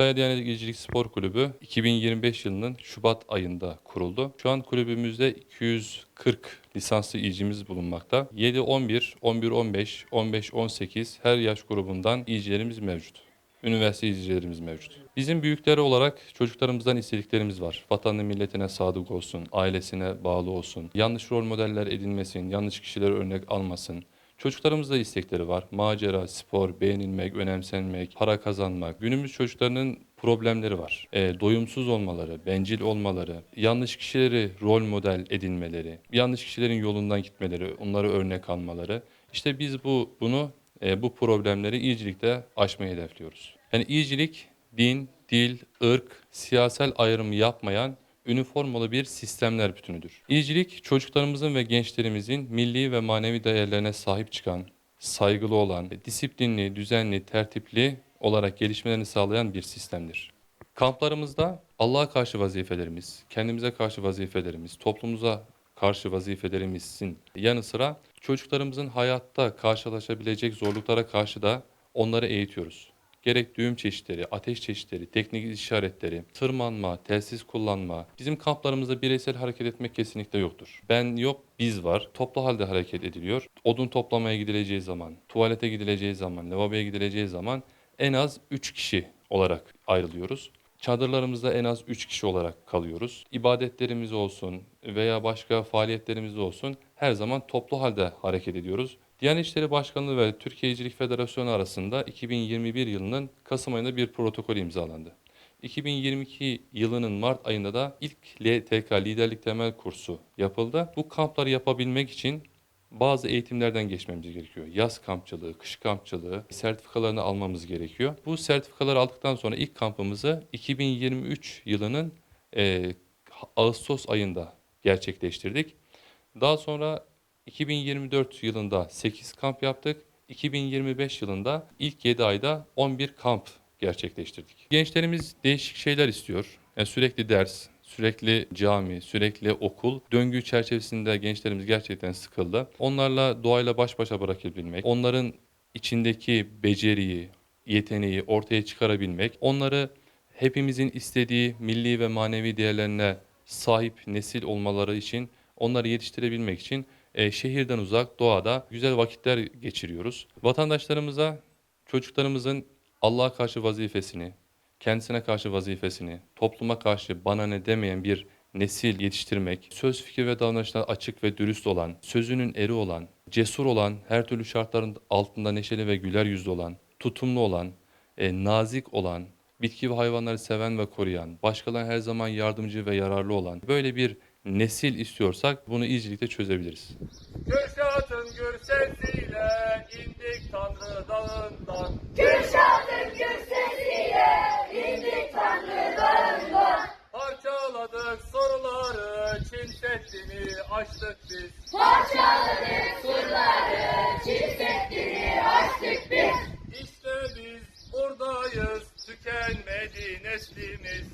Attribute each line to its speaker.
Speaker 1: Kütahya Diyanet İlcilik Spor Kulübü 2025 yılının Şubat ayında kuruldu. Şu an kulübümüzde 240 lisanslı ilcimiz bulunmakta. 7-11, 11-15, 15-18 her yaş grubundan ilcilerimiz mevcut. Üniversite izleyicilerimiz mevcut. Bizim büyükleri olarak çocuklarımızdan istediklerimiz var. Vatanına milletine sadık olsun, ailesine bağlı olsun, yanlış rol modeller edinmesin, yanlış kişileri örnek almasın. Çocuklarımızda istekleri var. Macera, spor, beğenilmek, önemsenmek, para kazanmak. Günümüz çocuklarının problemleri var. E, doyumsuz olmaları, bencil olmaları, yanlış kişileri rol model edinmeleri, yanlış kişilerin yolundan gitmeleri, onları örnek almaları. İşte biz bu bunu e, bu problemleri iyicilikte aşmayı hedefliyoruz. Yani iyicilik din, dil, ırk, siyasal ayrımı yapmayan üniformalı bir sistemler bütünüdür. İyicilik çocuklarımızın ve gençlerimizin milli ve manevi değerlerine sahip çıkan, saygılı olan, disiplinli, düzenli, tertipli olarak gelişmelerini sağlayan bir sistemdir. Kamplarımızda Allah'a karşı vazifelerimiz, kendimize karşı vazifelerimiz, toplumumuza karşı vazifelerimizin yanı sıra çocuklarımızın hayatta karşılaşabilecek zorluklara karşı da onları eğitiyoruz. Gerek düğüm çeşitleri, ateş çeşitleri, teknik işaretleri, tırmanma, telsiz kullanma. Bizim kamplarımızda bireysel hareket etmek kesinlikle yoktur. Ben yok, biz var. Toplu halde hareket ediliyor. Odun toplamaya gidileceği zaman, tuvalete gidileceği zaman, lavaboya gidileceği zaman en az 3 kişi olarak ayrılıyoruz. Çadırlarımızda en az 3 kişi olarak kalıyoruz. İbadetlerimiz olsun veya başka faaliyetlerimiz olsun her zaman toplu halde hareket ediyoruz. Diyanet İşleri Başkanlığı ve Türkiye İlcilik Federasyonu arasında 2021 yılının Kasım ayında bir protokol imzalandı. 2022 yılının Mart ayında da ilk LTK liderlik temel kursu yapıldı. Bu kampları yapabilmek için bazı eğitimlerden geçmemiz gerekiyor. Yaz kampçılığı, kış kampçılığı sertifikalarını almamız gerekiyor. Bu sertifikaları aldıktan sonra ilk kampımızı 2023 yılının e, Ağustos ayında gerçekleştirdik. Daha sonra 2024 yılında 8 kamp yaptık. 2025 yılında ilk 7 ayda 11 kamp gerçekleştirdik. Gençlerimiz değişik şeyler istiyor. Yani sürekli ders, sürekli cami, sürekli okul. Döngü çerçevesinde gençlerimiz gerçekten sıkıldı. Onlarla doğayla baş başa bırakabilmek, onların içindeki beceriyi, yeteneği ortaya çıkarabilmek, onları hepimizin istediği milli ve manevi değerlerine sahip nesil olmaları için, onları yetiştirebilmek için e, şehirden uzak, doğada güzel vakitler geçiriyoruz. Vatandaşlarımıza çocuklarımızın Allah'a karşı vazifesini, kendisine karşı vazifesini, topluma karşı bana ne demeyen bir nesil yetiştirmek, söz, fikir ve davranışlara açık ve dürüst olan, sözünün eri olan, cesur olan, her türlü şartların altında neşeli ve güler yüzlü olan, tutumlu olan, e, nazik olan, bitki ve hayvanları seven ve koruyan, başkalarına her zaman yardımcı ve yararlı olan böyle bir nesil istiyorsak bunu iyicilikle çözebiliriz.
Speaker 2: Kürşat'ın gür sesiyle indik Tanrı dağından.
Speaker 3: Kürşat'ın gür sesiyle indik Tanrı dağından.
Speaker 2: Parçaladık soruları, Çin Seddi'ni açtık biz.
Speaker 3: Parçaladık surları, Çin Seddi'ni açtık biz.
Speaker 2: İşte biz buradayız, tükenmedi neslimiz.